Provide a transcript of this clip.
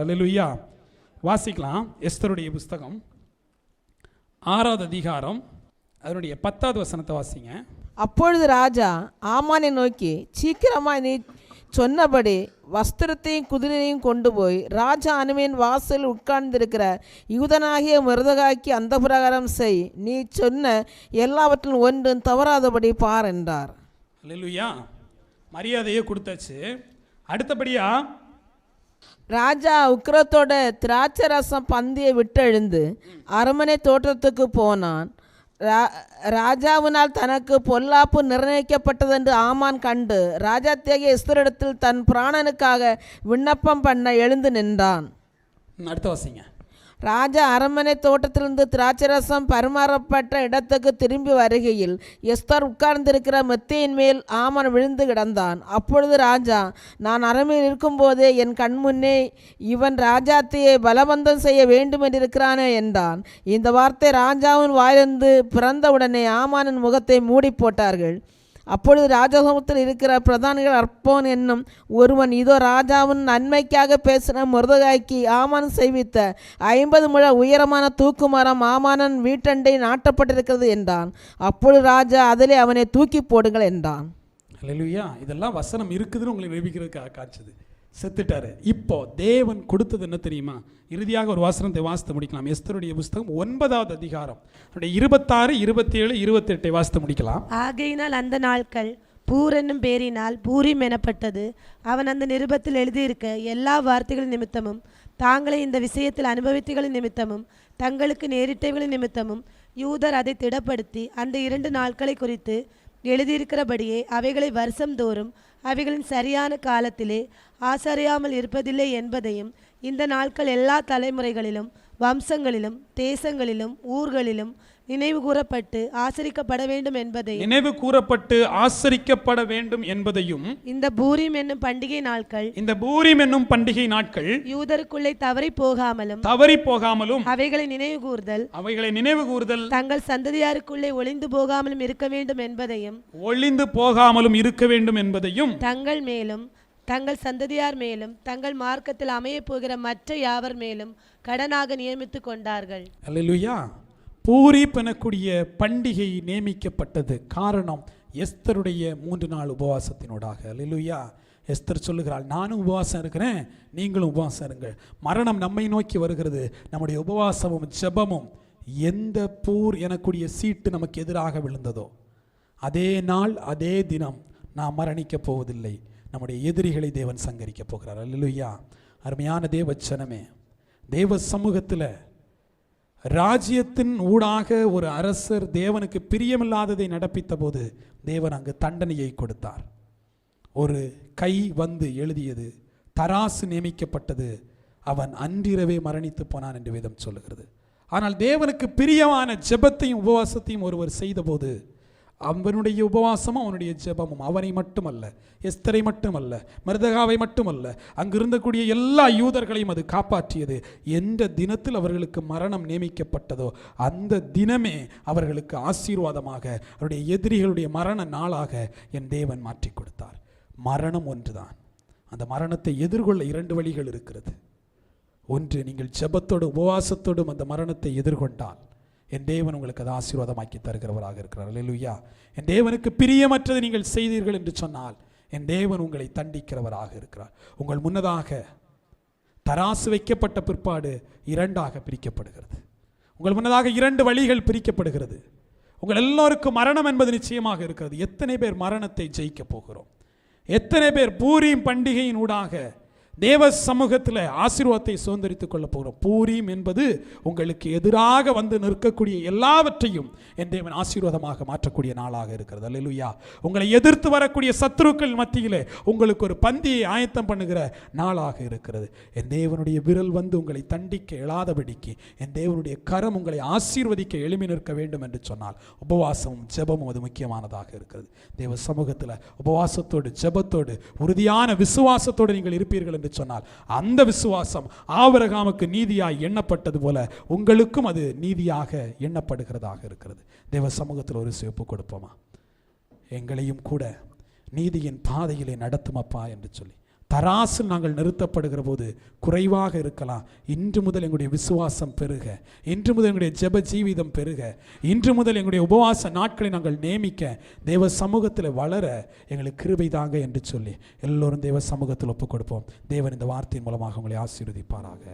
அல்லேலூயா வாசிக்கலாம் எஸ்தருடைய புஸ்தகம். ஆறாவது அதிகாரம். அதனுடைய பத்தாவது வசனத்தை வாசிங்க. அப்பொழுது ராஜா ஆமானை நோக்கி சீக்கிரமாய் நீ சொன்னபடி வஸ்திரத்தையும் குதிரையையும் கொண்டு போய் ராஜா அனுமையின் வாசல் உட்கார்ந்திருக்கிற யூதனாகிய மிருதகாக்கி அந்த பிரகாரம் செய். நீ சொன்ன எல்லாவற்றிலும் ஒன்றும் தவறாதபடி பார் என்றார். மரியாதையை கொடுத்தாச்சு. அடுத்தபடியா ராஜா உக்கிரத்தோட திராட்சை ரசம் பந்தியை விட்டெழுந்து அரண்மனை தோட்டத்துக்கு போனான். ரா- ராஜாவினால் தனக்கு பொல்லாப்பு நிர்ணயிக்கப்பட்டதென்று ஆமான் கண்டு ராஜா தேகிய எஸ்தரிடத்தில் தன் பிராணனுக்காக விண்ணப்பம் பண்ண எழுந்து நின்றான். அடுத்த வசிங்க. ராஜா அரண்மனை தோட்டத்திலிருந்து திராட்சரசம் பரிமாறப்பட்ட இடத்துக்கு திரும்பி வருகையில் எஸ்தர் உட்கார்ந்திருக்கிற மெத்தையின் மேல் ஆமன் விழுந்து கிடந்தான். அப்பொழுது ராஜா நான் அரண்மையில் இருக்கும்போதே என் கண்முன்னே இவன் ராஜாத்தையை பலவந்தம் செய்ய வேண்டும் என்றிருக்கிறானே என்றான். இந்த வார்த்தை ராஜாவின் வாயிலிருந்து பிறந்தவுடனே ஆமானின் முகத்தை மூடி போட்டார்கள். அப்பொழுது ராஜசமத்தில் இருக்கிற பிரதானிகள் அற்போன் என்னும் ஒருவன் இதோ ராஜாவின் நன்மைக்காக பேசின முருதகாய்க்கு ஆமான் செய்வித்த ஐம்பது முழ உயரமான தூக்கு மரம் ஆமானன் வீட்டண்டை நாட்டப்பட்டிருக்கிறது என்றான். அப்பொழுது ராஜா அதிலே அவனை தூக்கி போடுங்கள் என்றான். இதெல்லாம் வசனம் இருக்குதுன்னு உங்களை நிரூபிக்கிறதுக்காக காய்ச்சது செத்துட்டாரு. இப்போ தேவன் கொடுத்தது என்ன தெரியுமா? இறுதியாக ஒரு வாசனத்தை வாசித்து முடிக்கலாம். எஸ்தருடைய புஸ்தகம் ஒன்பதாவது அதிகாரம். இருபத்தாறு இருபத்தி ஏழு இருபத்தெட்டை வாசித்து முடிக்கலாம். ஆகையினால் அந்த நாட்கள் பூர் என்னும் பேரினால் பூரிம் எனப்பட்டது. அவன் அந்த நிருபத்தில் எழுதியிருக்க எல்லா வார்த்தைகளின் நிமித்தமும் தாங்களே இந்த விஷயத்தில் அனுபவித்துகளின் நிமித்தமும் தங்களுக்கு நேரிட்டவைகளின் நிமித்தமும் யூதர் அதை திடப்படுத்தி அந்த இரண்டு நாட்களை குறித்து எழுதியிருக்கிறபடியே அவைகளை வருஷந்தோறும் அவைகளின் சரியான காலத்திலே ஆசறியாமல் இருப்பதில்லை என்பதையும் இந்த நாட்கள் எல்லா தலைமுறைகளிலும் வம்சங்களிலும் தேசங்களிலும் ஊர்களிலும் நினைவு கூறப்பட்டு ஆசரிக்கப்பட வேண்டும் என்பதையும் நினைவு கூறப்பட்டு ஆசரிக்கப்பட வேண்டும் என்பதையும் இந்த பூரிம் என்னும் பண்டிகை நாட்கள் இந்த பூரிம் என்னும் பண்டிகை நாட்கள் யூதருக்குள்ளே தவறி போகாமலும் தவறி போகாமலும் அவைகளை நினைவு கூர்தல் அவைகளை நினைவு கூறுதல் தங்கள் சந்ததியாருக்குள்ளே ஒளிந்து போகாமலும் இருக்க வேண்டும் என்பதையும் ஒளிந்து போகாமலும் இருக்க வேண்டும் என்பதையும் தங்கள் மேலும் தங்கள் சந்ததியார் மேலும் தங்கள் மார்க்கத்தில் அமையப் போகிற மற்ற யாவர் மேலும் கடனாக நியமித்து கொண்டார்கள். அல்லேலூயா. பூரி எனக்கூடிய பண்டிகை நியமிக்கப்பட்டது. காரணம் எஸ்தருடைய மூன்று நாள் உபவாசத்தினோடாக. அல்லேலூயா. எஸ்தர் சொல்லுகிறாள் நானும் உபவாசம் இருக்கிறேன் நீங்களும் உபவாசம் இருங்கள். மரணம் நம்மை நோக்கி வருகிறது. நம்முடைய உபவாசமும் ஜபமும் எந்த பூர் எனக்கூடிய சீட்டு நமக்கு எதிராக விழுந்ததோ அதே நாள் அதே தினம் நாம் மரணிக்கப் போவதில்லை. நம்முடைய எதிரிகளை தேவன் சங்கரிக்கப் போகிறார். அல்லேலூயா. அருமையான தேவச்சனமே தேவ சமூகத்தில் ராஜ்யத்தின் ஊடாக ஒரு அரசர் தேவனுக்கு பிரியமில்லாததை நடப்பித்த போது தேவன் அங்கு தண்டனையை கொடுத்தார். ஒரு கை வந்து எழுதியது தராசு நியமிக்கப்பட்டது அவன் அன்றிரவே மரணித்து போனான் என்று வேதம் சொல்லுகிறது. ஆனால் தேவனுக்கு பிரியமான ஜெபத்தையும் உபவாசத்தையும் ஒருவர் செய்தபோது அவனுடைய உபவாசமும் அவனுடைய ஜெபமும். அவனை மட்டுமல்ல எஸ்தரை மட்டுமல்ல மருதகாவை மட்டுமல்ல அங்கு இருந்தக்கூடிய எல்லா யூதர்களையும் அது காப்பாற்றியது. எந்த தினத்தில் அவர்களுக்கு மரணம் நியமிக்கப்பட்டதோ அந்த தினமே அவர்களுக்கு ஆசீர்வாதமாக அவருடைய எதிரிகளுடைய மரண நாளாக என் தேவன் மாற்றி கொடுத்தார். மரணம் ஒன்றுதான். அந்த மரணத்தை எதிர்கொள்ள இரண்டு வழிகள் இருக்கிறது. ஒன்று நீங்கள் ஜெபத்தோடு உபவாசத்தோடும் அந்த மரணத்தை எதிர்கொண்டால். என் தேவன் உங்களுக்கு அதை ஆசீர்வாதமாக்கி தருகிறவராக இருக்கிறார். அல்லேலூயா என் தேவனுக்கு பிரியமற்றதை நீங்கள் செய்தீர்கள் என்று சொன்னால் என் தேவன் உங்களை தண்டிக்கிறவராக இருக்கிறார். உங்கள் முன்னதாக தராசு வைக்கப்பட்ட பிற்பாடு இரண்டாக பிரிக்கப்படுகிறது. உங்கள் முன்னதாக இரண்டு வழிகள் பிரிக்கப்படுகிறது. உங்கள் எல்லோருக்கும் மரணம் என்பது நிச்சயமாக இருக்கிறது. எத்தனை பேர் மரணத்தை ஜெயிக்க போகிறோம்? எத்தனை பேர் பூரியும் பண்டிகையின் ஊடாக தேவ சமூகத்தில் ஆசீர்வாதத்தை சுதந்திரித்துக் கொள்ள போகிறோம். பூரீம் என்பது உங்களுக்கு எதிராக வந்து நிற்கக்கூடிய எல்லாவற்றையும் என் தேவன் ஆசீர்வாதமாக மாற்றக்கூடிய நாளாக இருக்கிறது. அல்லேலூயா. உங்களை எதிர்த்து வரக்கூடிய சத்துருக்கள் மத்தியில் உங்களுக்கு ஒரு பந்தியை ஆயத்தம் பண்ணுகிற நாளாக இருக்கிறது. என் தேவனுடைய விரல் வந்து உங்களை தண்டிக்க எழாதபடிக்கு என் தேவனுடைய கரம் உங்களை ஆசீர்வதிக்க எளிமை நிற்க வேண்டும் என்று சொன்னால் உபவாசமும் ஜெபமும் அது முக்கியமானதாக இருக்கிறது. தேவ சமூகத்தில் உபவாசத்தோடு ஜெபத்தோடு உறுதியான விசுவாசத்தோடு நீங்கள் இருப்பீர்கள் என்று சொன்னால் அந்த விசுவாசம் ஆவரகாமுக்கு நீதியாய் எண்ணப்பட்டது போல உங்களுக்கும் அது நீதியாக எண்ணப்படுகிறதாக இருக்கிறது. தேவ சமூகத்தில் ஒரு சிவப்பு கொடுப்போமா? எங்களையும் கூட நீதியின் பாதையிலே நடத்துமப்பா என்று சொல்லி. தராசு நாங்கள் நிறுத்தப்படுகிற போது குறைவாக இருக்கலாம். இன்று முதல் எங்களுடைய விசுவாசம் பெருக. இன்று முதல் எங்களுடைய ஜெப ஜீவிதம் பெருக. இன்று முதல் எங்களுடைய உபவாச நாட்களை நாங்கள் நேமிக்க தேவ சமூகத்தில் வளர எங்களுக்கு கிருபை தாங்க என்று சொல்லி எல்லோரும் தேவ சமூகத்தில் ஒப்புக் கொடுப்போம் தேவன் இந்த வார்த்தையின் மூலமாக உங்களை ஆசீர்வதிப்பாராக.